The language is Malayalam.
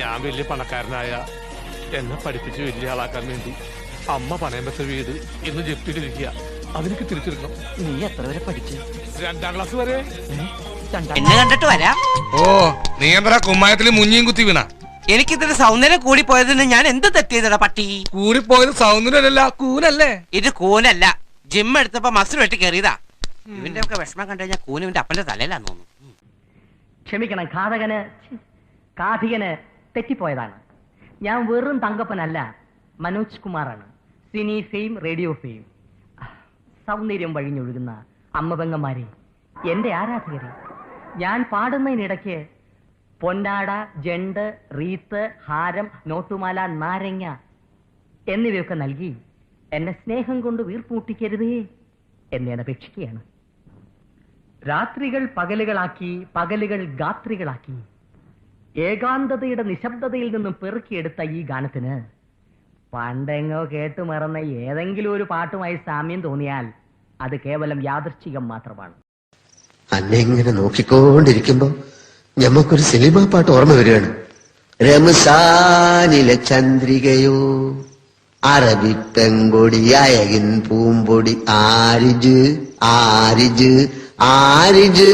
ഞാൻ വലിയ പണക്കാരനായ എന്നെ പഠിപ്പിച്ച് വലിയ ആളാക്കാൻ വേണ്ടി അമ്മ പണയം വെച്ച വീട് ഇന്ന് ജപ്തിയിലിരിക്കുക. അതിനൊക്കെ തിരിച്ചെടുക്കണം. നീ എത്ര വരെ പഠിച്ചു? രണ്ടാം ക്ലാസ് വരെ. എന്നെ കണ്ടിട്ട് വരാം. ഓ നീ എന്താ കുമ്മായത്തിൽ മുഞ്ഞിയും കുത്തി വീണ? എനിക്കിതിന്റെ സൗന്ദര്യം കൂടി പോയതിന് ഞാൻ എന്ത് തെറ്റിയതടാ പട്ടി? കൂടി പോയത് സൗന്ദര്യമല്ല കൂനല്ലേ? ഇത് കൂനല്ല. ജിം എടുത്തപ്പോ മസിൽ വെട്ടി കയറിയതാ ഇവന്റെ ഒക്കെ വിഷമം കണ്ടു കഴിഞ്ഞാൽ കൂനുവിന്റെ അപ്പന്റെ തലയിലാന്ന് തോന്നുന്നു. ക്ഷമിക്കണം ഘാതകന് കാഥികന് തെറ്റിപ്പോയതാണ്. ഞാൻ വെറും തങ്കപ്പനല്ല മനോജ് കുമാറാണ്. സിനി ഫെയിം റേഡിയോ ഫെയിം സൗന്ദര്യം വഴിഞ്ഞൊഴുകുന്ന അമ്മപെങ്ങന്മാരെ എന്റെ ആരാധകരെ. ഞാൻ പാടുന്നതിനിടയ്ക്ക് പൊന്നാട ജണ്ട് റീത്ത് ഹാരം നോട്ടുമാല നാരങ്ങ എന്നിവയൊക്കെ നൽകി എന്നെ സ്നേഹം കൊണ്ട് വീർപ്പൂട്ടിക്കരുതേ എന്നെ ഞാൻ അപേക്ഷിക്കുകയാണ്. രാത്രികൾ പകലുകളാക്കി പകലുകൾ ഗാത്രികളാക്കി. ഏകാന്തതയുടെ നിശബ്ദതയിൽ നിന്നും പെറുക്കിയെടുത്ത ഈ ഗാനത്തിന് പണ്ടെങ്ങോ കേട്ടു മറന്ന ഏതെങ്കിലും ഒരു പാട്ടുമായി സാമ്യം തോന്നിയാൽ അത് കേവലം യാദൃശ്ചികം മാത്രമാണ്. അന്നെ ഇങ്ങനെ നോക്കിക്കൊണ്ടിരിക്കുമ്പോ ഞമ്മക്കൊരു സിനിമാ പാട്ട് ഓർമ്മ വരികയാണ്. രമസാനിലെ ചന്ദ്രികയോ അറബി പെങ്കൊടി അയകിൻ പൂമ്പൊടി ആരിജ് ആരിജ് ആരിജ്.